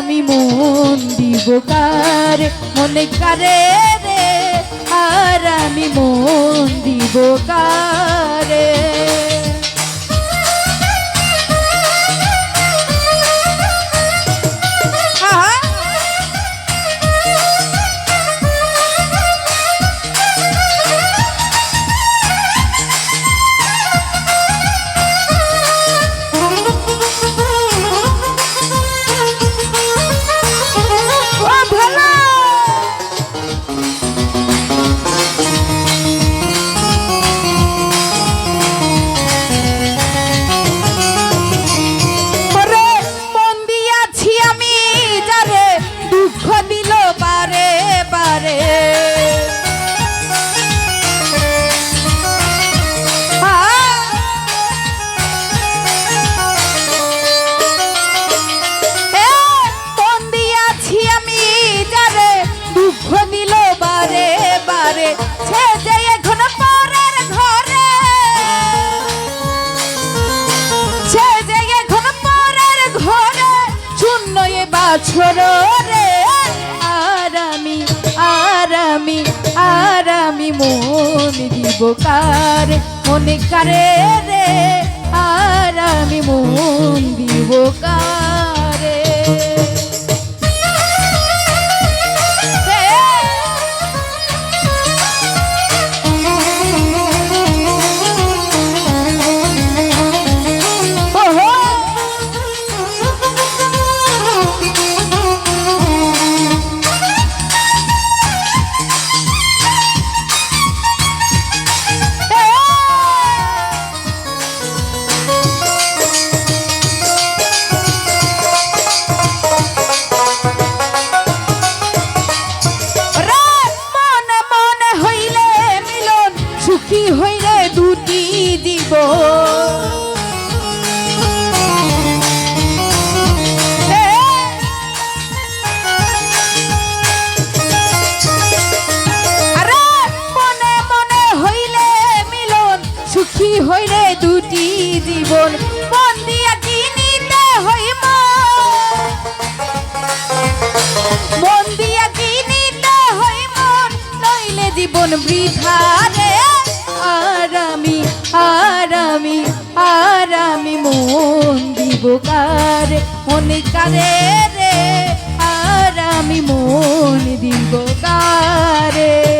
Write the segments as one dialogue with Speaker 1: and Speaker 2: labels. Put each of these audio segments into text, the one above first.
Speaker 1: আমি মন দিব কারে? মনে কারে রে? আর আমি মন দিব কারে? বাছর রে আর আমি আর আমি আর আমি মন দিব কার, মনে কারে রে আর আমি মন দিব কারে। মন দিয়া কিনিতে হই মন, নইলে জীবন বৃথা রে। আর আমি, আর মন দিব কারে? মনে কারে রে? আর আমি মন দিব কারে?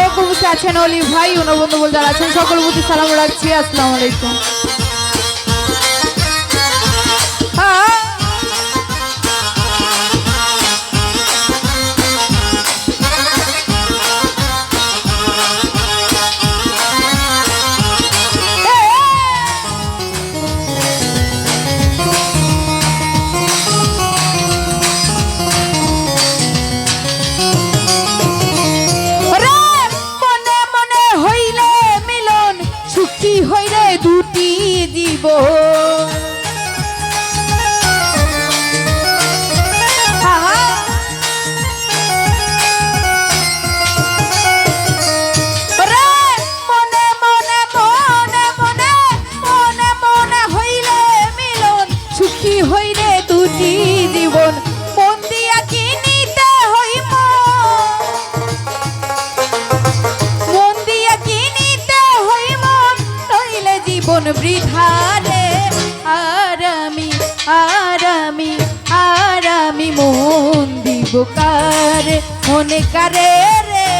Speaker 1: যাই আছেন অলি ভাই অনবন্ধু বল যারা আছেন সকল প্রতি সালাম রাখছি। আসসালামু আলাইকুম। জীবন বৃথারে আর আমি আর আমি আর আমি মন দিব কার? মনে কারে রে?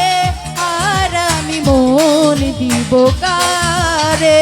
Speaker 1: আর আমি মন দিব কারে?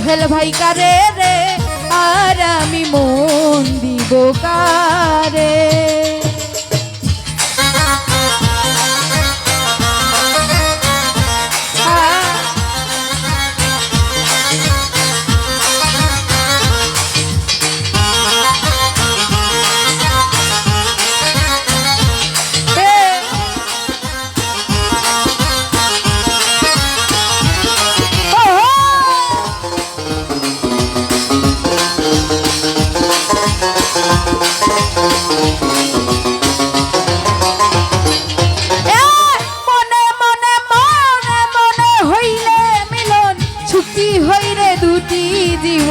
Speaker 1: সুহেল ভাই কারে রে? আর আমি মন দিব কারে? দুটি জীব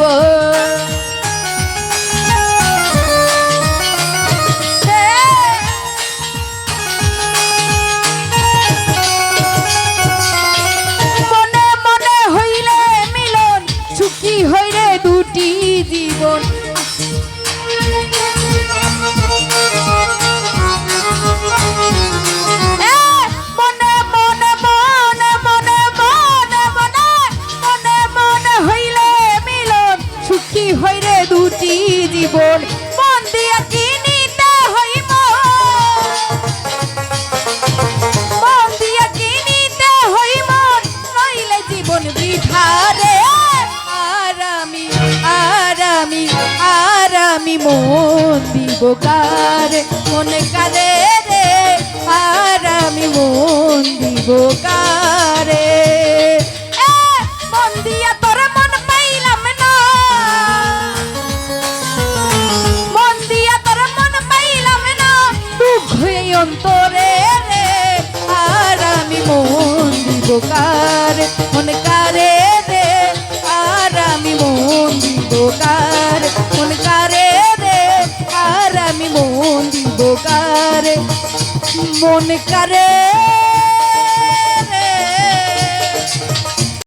Speaker 1: মনে মনে হইলে মিলন সুখী হইলে দুটি জীবন। সুখী হইরে দুটি জীবন? মন দিয়া কিনিতে হইব মন। দিয়া কিনিতে হইব জীবন বৃথারে আর আমি আর আমি আর আমি মন দিব কারে? মন কারে রে। আর আমি মন দিব কারে? মন কারে